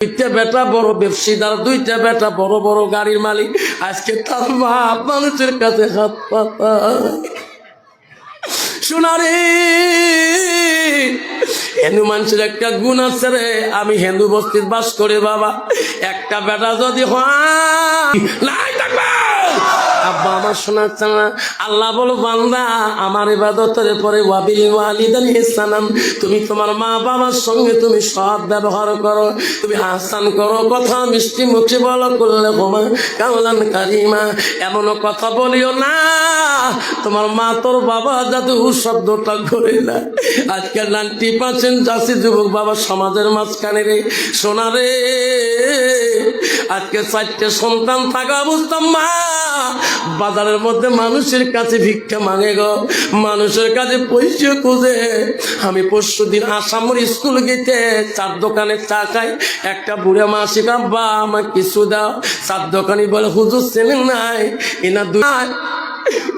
দুইটা বেটা বড় ব্যবসাদার দুইটা বেটা বড় বড় গাড়ির মালিক। আজকে তার মা মানুষের কাছে হাত পাতা সোনারে হিন্দু মানুষের একটা গুণ আছে রে। আমি হিন্দু বস্তির বাস করে, বাবা। একটা বেটা যদি হয়, নাই আব্বা আমার শোনাচ্ছে আল্লাহ বলো, বান্দা, আমার ইবাদতের পরে তুমি তোমার মা বাবার সঙ্গে তুমি সৎ ব্যবহার করো, তুমি আহসান করো, কথা মিষ্টি মুখে বলো, করলে হোমা কামলান কারিমা। এমন কথা বলিও না, তোমার মা তোর বাবা যাতে শব্দটা করে না আজকাল নাইনটি পার্সেন্ট চাষি যুবক বাবা সমাজের মাঝখানে রে, সোনা রে। আজকে চারটে সন্তান থাকা অবস্থা, মা বাজারের মধ্যে মানুষের কাছে ভিক্ষা মাঙে গো। মানুষের কাছে পয়সা খুঁজে। আমি পরশু দিন আসামর স্কুল গেতে চার দোকানে চা খাই। একটা বুড়ে মাসিক বা আমার কিছু দাও। চার দোকানি বলে, হুজুর, চেনেন নাই? এনা দুই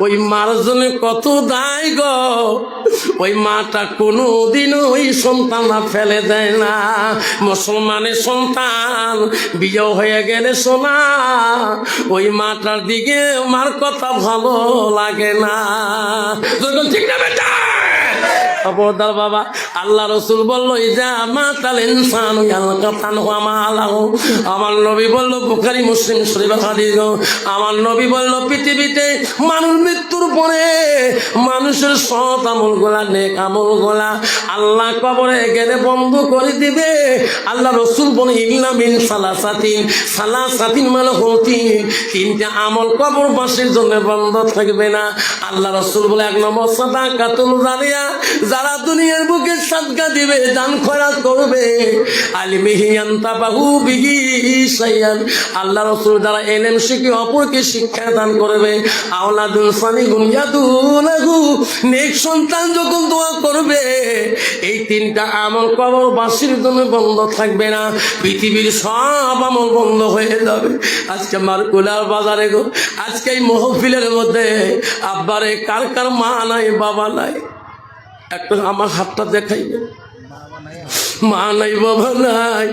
ওই মার জন্য কত দায় গ। ওই মাটা কোনো দিন ওই সন্তান ফেলে দেয় না। মুসলমানের সন্তান, বিয়ে হয়ে গেলে সোনা। ওই মাটার দিকে মার কথা ভালো লাগে না। ঠিক না বেটা? বাবা, আল্লাহ রসুল বলল আমার নবী বলল মুসলিম আমার নবী বলল, পৃথিবীতে মানুষ মৃত্যুর পরে মানুষের সৎ আমল গোলা নেক আমল গোলা আল্লাহ কবরে গেলে বন্ধ করে দিবে। আল্লাহ রসুল বলে, ইল্লা মিন সালাসাতিন। সালাসাতিন মানে হতিন তিনটা আমল কবর বাসের জন্য বন্ধ থাকবে না। আল্লাহ রসুল বলে, এক নম্বর সাদা কাতুল জানিয়া যারা দুনিয়ার বুকে সাদকা দিবে, দান খরাত করবে। আলিমিহিয়ান তাবাহু বিহি সাইয়ান আল্লাহ রসুল যারা এলেম শিখে অপরকে শিক্ষা দান করবে? আওলাদুল সানি গুনিয়াদুলাহু নেক সন্তান যখন দোয়া করবে, এই তিনটা আমল কবর বাসির জন্য বন্ধ থাকবে না। পৃথিবীর সব আমল বন্ধ হয়ে যাবে। আজকে মারকুলার বাজারে গো, আজকে এই মহফিলের মধ্যে আব্বারে কার কার মা নাই, বাবা নাই? একটা আমার হাতটা দেখাইবে। মা নাই, বাবা নাই।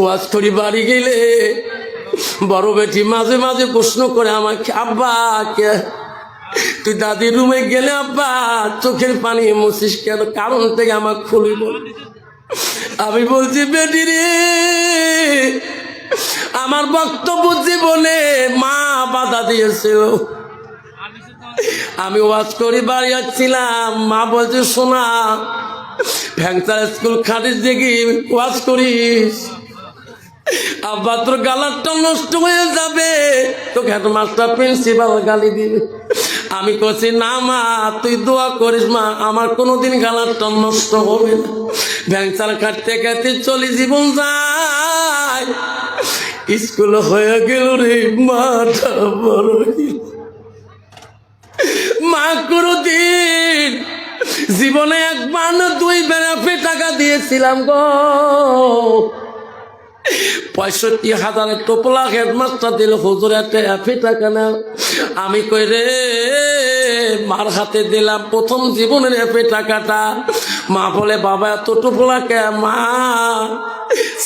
ওয়াজ করি বাড়ি গেলে বড় বেটি মাঝে মাঝে প্রশ্ন করে আমাকে, আব্বা, কে? তুই দাদির রুমে গেলে, আব্বা, চোখের পানি মুছিস কেন? কারণ থেকে আমার খুলি বল। আমি বলছি, বেটি রে, আমার বক্তব্য জীবনে মা বাধা দিয়েছিল। আমি ওয়াজ করি, বাড়ি যাচ্ছিলাম মা বলছে শোনা ভ্যাংসার স্কুল খাটিস দেখি, ওয়াজ করিস। আব্বা, তোর গালারটা নষ্ট হয়ে যাবে। তোকে হেডমাস্টার প্রিন্সিপাল গালি দিবে। আমি কছি না মা, তুই দোয়া করিস মা, আমার কোনোদিন গালারটা নষ্ট হবে না। ভ্যাংসার খাটতে খাটতে চলি জীবন যায়। স্কুল হয়ে গেল রে মাটা বড় কোনদিন জীবনে একবার দুই বেড়াপে টাকা দিয়েছিলাম গো। পঁয়ষট্টি হাজার টোপলা হেডমাস্টার দিল, হুজুর একটা টাকা না আমি কই রে মার হাতে দিলাম, প্রথম জীবনের এফে টাকাটা। মা বলে, বাবা, এত টোপলা কে মা?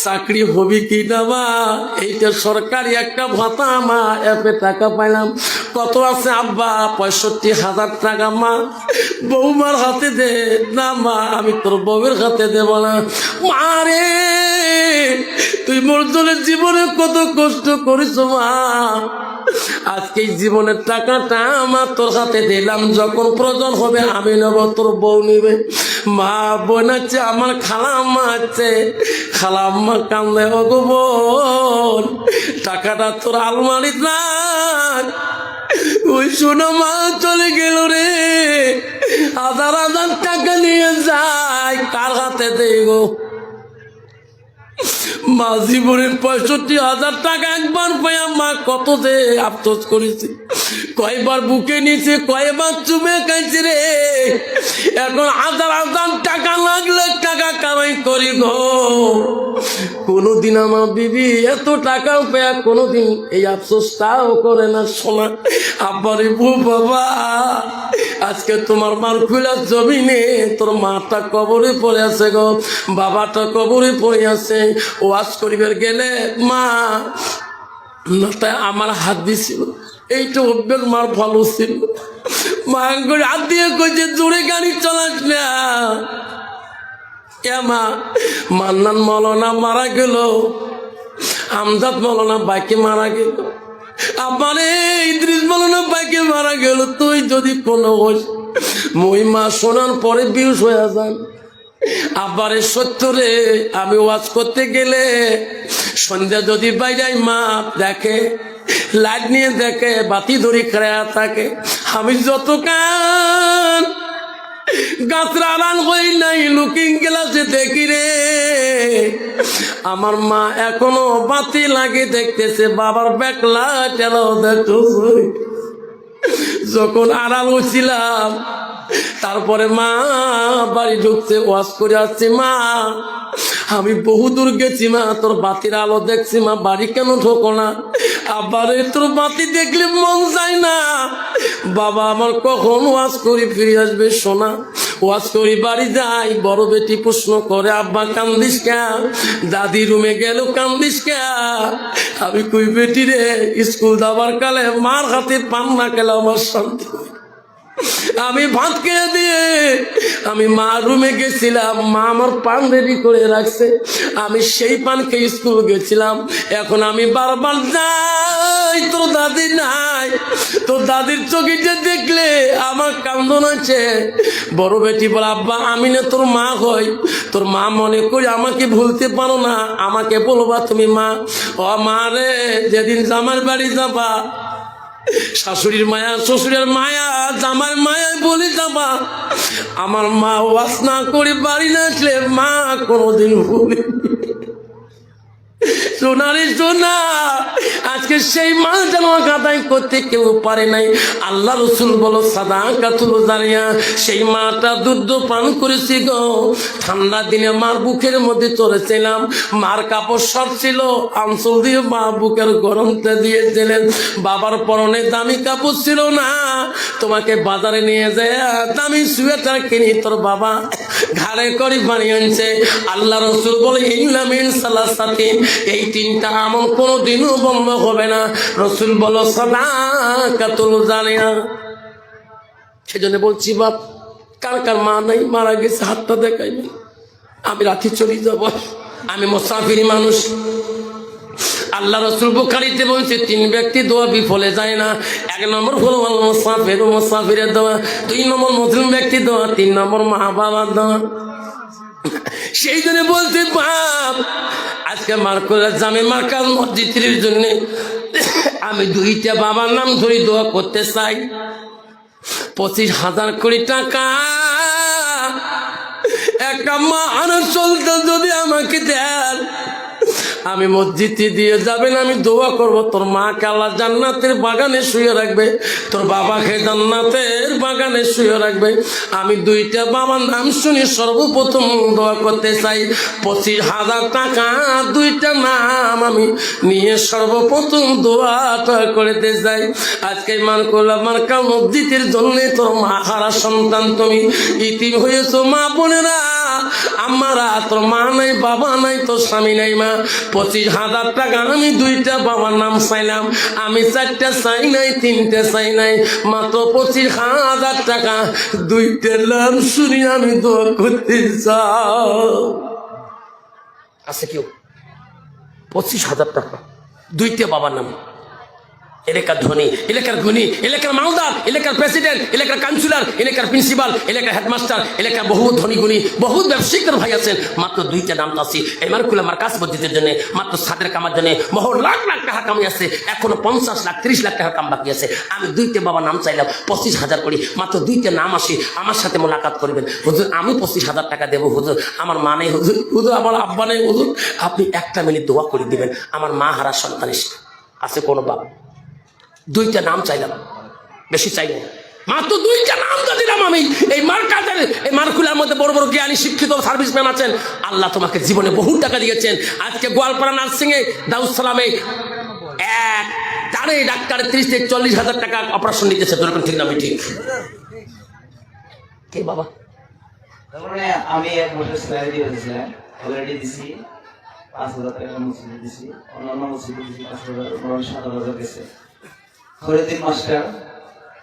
চাকরি হবি কি না মা? এইটা সরকারি একটা ভাতা, মা এফে টাকা পাইলাম। কত আছে, আব্বা? পঁয়ষট্টি হাজার টাকা, মা। বৌমার হাতে দে। না, মা, আমি তোর বউয়ের হাতে দেব না। মা রে, তুই মোর জীবনে কত কষ্ট করিস মা। আজকে জীবনের টাকাটা আমার তোর হাতে দিলাম। যখন প্রয়োজন হবে আমি নেব, তোর বউ নিবে। মা বোন আছে, আমার খালা আম্মা আছে। খালা আম্মা কান্দে ও বোন, টাকাটা তোর আলমারিত রাখ ওই শোনো মা, চলে গেল রে। হাজার হাজার টাকা নিয়ে যায়, কার হাতে গো মা জীবনের পঁয়ষট্টি হাজার টাকা একবার পেয়ে মা কত যে আফসোস করেছে। কয়বার বুকে নিচে, কয়বার চুমে খাইছে রে। এখন হাজার হাজার টাকা লাগলে টাকা কামাই করি গো কোনোদিন আমার বিবি এত টাকাও পেয়া, কোনোদিন এই আফসোসটাও করে না শোনা আব্বারে বউ বাবা আজকে তোমার মার খুলা জমিনে, তোর মাটা কবরে পড়ে আছে গো, বাবাটা কবরে পড়ে আছে। ওয়াজ করিবার গেলে, মা নটায় আমার হাত দিছিল। এইটা অভ্যের মার ভালো ছিল। মা করে হাত দিয়ে কইছে, জোরে গাড়ি চালাস না। মা, মান্নান মলনা মারা গেল। আমজাদ মলনা বাইকে মারা গেল। আমার ইদ্রিস মলনা বাইকে মারা গেল, তুই যদি কোনো হোস, মই মা শোনার পরে বিউস হয়ে যান। আবারে সত্তরে আমি ওয়াজ করতে গেলে সন্ধ্যা যদি বাইরাই মা দেখে, লাইট নিয়ে দেখে, বাতি ধরি খেয়া থাকে, আমি যত কান গাছরা আড়াল হই নাই, লুকিং গ্লাসে দেখি রে। আমার মা এখনও বাতি লাগে দেখতেছে, বাবার বেকলা টেলাও দেখছ যখন আড়াল হচ্ছিলাম তারপরে মা বাড়ি ঢুকছে, ওয়াশ করে আসছি, মা, আমি বহু দূর গেছি, মা, তোর বাতির আলো দেখছি, মা, বাড়ি কেন ঢোকো না? আবার তোর বাতি দেখলে মন যায় না। বাবা আমার কখন ওয়াজ করি ফিরে আসবে সোনা? ওয়াজ করি বাড়ি যাই, বড় বেটি প্রশ্ন করে, আব্বা, কান্দিস কা? দাদি রুমে গেল, কান্দিস কা? আমি কই, বেটি রে, স্কুল যাবার কালে মার হাতে পান না গেল আমার শান্তি। আমি ভাত খেয়ে দিয়ে আমি মা রুমে গেছিলাম, মা আমার পান রেডি করে রাখছে। আমি সেই পান খেয়ে স্কুল গেছিলাম। এখন আমি বারবার যাই, তোর দাদি নাই। তোর দাদির চোখে দেখলে আমার কান্দন আছে। বড় বেটি বলে, আব্বা, আমি না তোর মা হই। তোর মা মনে করি আমাকে ভুলতে পারো না। আমাকে বলবা তুমি মা। ও মা রে, যেদিন জামার বাড়ি যাবা শাশুড়ির মায়া, শ্বশুরের মায়া জামার মায়া বলি যাবা আমার মা ওয়াস না করে বাড়ি না আসলে মা কোনোদিন ভুলি আজকে সেই মা যেন গাদাই করতে কেউ পারে নাই। আল্লাহ রসুল বলো সাদা কাতুল জানিয়া সেই মাটা দুধ পান করেছি গো। ঠান্ডা দিনে মার বুকের মধ্যে চড়েছিলাম, মার কাপড় সব ছিল আঞ্চল দিয়ে মা বুকের গরমটা দিয়েছিলেন। বাবার পরনে দামি কাপড় ছিল না, তোমাকে বাজারে নিয়ে যায় দামি সুয়েটার কিনি তোর বাবা। ঘাড়ে করি বানিয়ে আনছে। আল্লাহ রসুল বলে ইল্লামিন সালাসাতিন, এই তিনটা আমল কোনো দিনও বন্ধ হবে না। রসুল বলো সেজন্য বলছি, বাপ, কার কার মা নাই, মারা গেছে, হাতটা দেখাইবে আমি রাতে চলে যাব। আমি মোসাফিরি মানুষ। আল্লাহ রসুল বুখারিতে বলছে, তিন ব্যক্তি দোয়া বিফলে যায় না। এক নম্বর হলো মোসাফির মোসাফিরের দোয়া। দুই নম্বর মুসলিম ব্যক্তি দোয়া। তিন নম্বর মা বাবার দোয়া। সেই জন্য বলতে বাপ, আজকে মার্কোলা জামে মার্কাজ মসজিদের জন্য আমি দুইটা বাবার নাম ধরে দোয়া করতে চাই। পঁচিশ হাজার কোটি টাকা। একটা মা চলতে যদি আমাকে দেন আমি মসজিদে দিয়ে যাবেন, আমি দোয়া করব, তোর মাকে আল্লাহ জান্নাতের বাগানে শুয়ে রাখবে, তোর বাবাকে জান্নাতের বাগানে শুয়ে রাখবে। আমি দুইটা বাবার নাম শুনি সর্বপ্রথম দোয়া করতে চাই, পঁচিশ হাজার টাকা, দুইটা নাম আমি নিয়ে সর্বপ্রথম দোয়াটা করতে চাই। আজকে মান করলাম মার্কা মসজিদের জন্য তোর মা হারা সন্তান তুমি ইতিম হয়েছো মা বোনেরা। আমারা তোর মা নাই, বাবা নাই, তোর স্বামী নাই মা। পঁচিশ হাজার টাকা আমি দুইটা বাবার নাম চাইলাম। আমি চারটা চাই নাই, তিনটে চাই নাই। মাত্র পঁচিশ হাজার টাকা, দুইটা নাম শুনি আমি দোয়া করতে চাও। আছে কেউ পঁচিশ হাজার টাকা, দুইটা বাবার নাম। এলাকার ধনী এলাকার ধনী এলাকার মালদার, এলাকার প্রেসিডেন্ট, এলাকার কাউন্সিলর, এলাকার প্রিন্সিপাল, এলাকার হেডমাস্টার, এলাকার বহু ধনী গুণী বহু ব্যবসায়িকদের ভাই আছেন। মাত্র দুইটা নাম আছে। এই মার্কুল আমার কাজ পদ্ধতির জন্য, মাত্র সাদের কামার জন্য বহু লাখ লাখ টাকা কামাই আছে। এখনও পঞ্চাশ লাখ, ত্রিশ লাখ টাকা কাম বাকি আছে। আমি দুইটা বাবা নাম চাইলাম, পঁচিশ হাজার করি। মাত্র দুইটা নাম আসি, আমার সাথে মোলাকাত করবেন। হুজুর, আমি পঁচিশ হাজার টাকা দেবো, হুজুর। আমার মা নেই, হুজুর। হুজুর, আমার আব্বা নেই, হুজুর। আপনি একটা মিনিট দোয়া করে দিবেন। আমার মা হারা সন্তান আছে কোনো বাবা দুইটা নাম চাইলাম। বেশি চাইলাম মাত্র দুইটা নাম তো দিলাম আমি, এই মার্কাজের, এই মার্কুলার মধ্যে বড় বড় জ্ঞানী, শিক্ষিত সার্ভিসম্যান আছেন, আল্লাহ তোমাকে জীবনে বহু টাকা দিয়েছেন। আজকে গোয়ালপাড়া নার্সিং এ দাউসালামে এক, তারে ডাক্তারের ত্রিশ থেকে চল্লিশ হাজার টাকা অপারেশন নিতেছে তোর ঠিক না ঠিক। কে বাবা? আমি অলরেডি দিছি, পাঁচ হাজার টাকা মসজিদে দিছি, অন্যান্য মসজিদে দিছি, পাঁচ হাজার সাত হাজার গেছে। ফরিদিন মাস্টার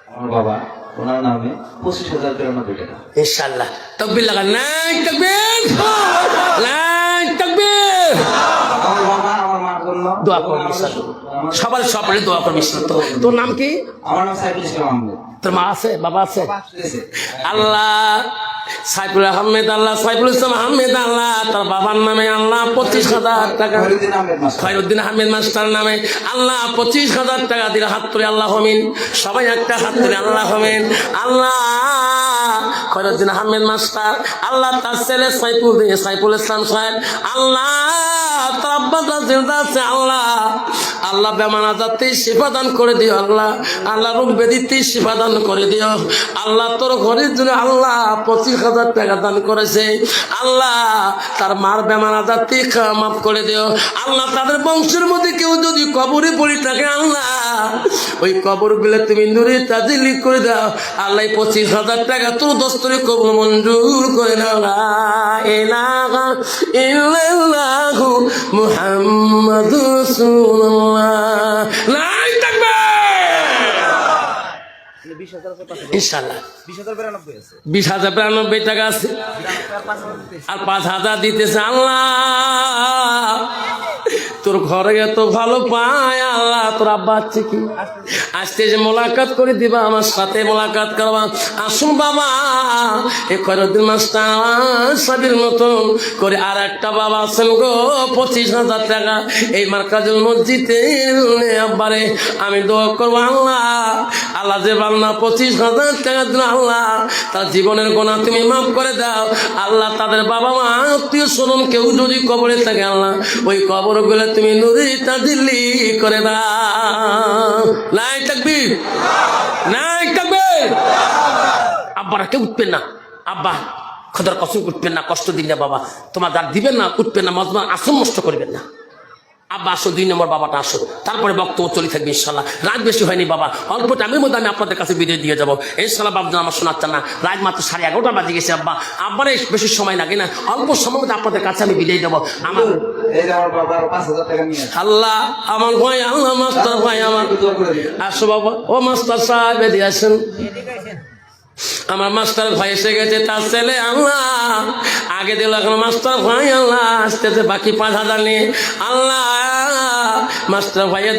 আমার বাবা ওনার নামে পঁচিশ হাজার তিরানব্বই টাকা। ইনশাল্লাহ তকবির লাগান। নাই তকবির! নাই তকবির! আমার বাবা আমার মার জন্য দোয়া সবার ইনশাল্লাহ। তোর নাম কি? আমার নাম সাইফুল ইসলাম আহমেদ। তোর মা আছে? বাবা আছে। আল্লাহ! সাইফুল আহমেদ আল্লাহ সাইফুল ইসলাম আহমেদ আল্লাহ তার বাবার নামে আল্লাহ পঁচিশ হাজার টাকা। খয়রুদ্দিন আহমেদ মাস্টার নামে আল্লাহ পঁচিশ হাজার টাকা দিলে হাত তুলে আল্লাহ হমিন। সবাই একটা হাত তুলে আল্লাহ হমিন। আল্লাহ খয়রুদ্দিন আহমেদ মাস্টার? আল্লাহ তার ছেলে সাইফুল সাইফুল ইসলাম সাহেব, আল্লাহ, তার আছে, আল্লাহ। আল্লাহ করে দিও, আল্লাহ। আল্লাহ রোগ করে দিও। আল্লাহ তোর ঘরের জন্য আল্লাহ পঁচিশ হাজার টাকা দান করেছে। আল্লাহ তার মার মাফ করে দিও। আল্লাহ তাদের বংশের মধ্যে কেউ যদি কবরে পড়ে থাকে, আল্লাহ, ওই কবরগুলো তুমি নুরে তাজিলি করে দাও। আল্লাহ পঁচিশ হাজার টাকা তোর দস্তরে কবর মঞ্জুর করে লাই তাকবীর ইনশাআল্লাহ। বিশ হাজার বিশ হাজার বিরানব্বই টাকা আছে। আর পাঁচ হাজার দিতেছে আল্লাহ। তোর ঘরে এত ভালো পায়, আল্লাহ, তোর আব্বা আছে কি? আসতে যে মোলাকাত করে দিবা, আমার সাথে মোলাকাত করবা। আসুন বাবা, এ কয়েকদিন মাসটা সাবির মতন করে আর একটা বাবা আছেন গো, পঁচিশ হাজার টাকা। এই মার্কাজুল মসজিদে আব্বারে আমি দোয়া করব, আল্লাহ আল্লাহ যে বান্না পঁচিশ হাজার টাকা দিল, আল্লাহ, তার জীবনের গোনা তুমি মাফ করে দাও। আল্লাহ তাদের বাবা মা আত্মীয় স্বজন কেউ যদি কবরে থাকে, আল্লাহ, ওই কবরগুলো তুমি নুরি তাজিল্লি করে দাও নাই থাকবে আব্বারা উঠবেন না। আব্বা, খোদার কসম উঠবেন না, কষ্ট দিন না বাবা। তোমার যার দিবেন না, উঠবেন না, মজমা আসন নষ্ট করবেন না। আব্বা, আসো, দুই নম্বর বাবাটা আসো। তারপরে বক্তব্য চলে থাকবে ইনশাল্লাহ রাত বেশি হয়নি বাবা। অল্প টাইমের মধ্যে আমি আপনাদের কাছে বিদায় দিয়ে যাব। ইনশাল্লাহ বাবু আমার শোনাচ্ছেন না। রাত মাত্র সাড়ে এগারোটা বাজে গেছে, আব্বা। আব্বারে বেশি সময় লাগে না। অল্প সময় মধ্যে আপনাদের কাছে আমি বিদায় দেবো। আমার আল্লাহ আমার ভাই আল্লাহ মাস্টার ভাই আমার। আসো বাবা। ও মাস্টার সাহেব এদিকে আসেন। আমার মাস্টার ভাই এসে গেছে তার ছেলে আল্লাহ। আগে দিল এখন মাস্টার ভাই আল্লাহ। আসতেছে বাকি পাঁচ হাজার নিয়ে আল্লাহ। মাস্টার ভাইয়ের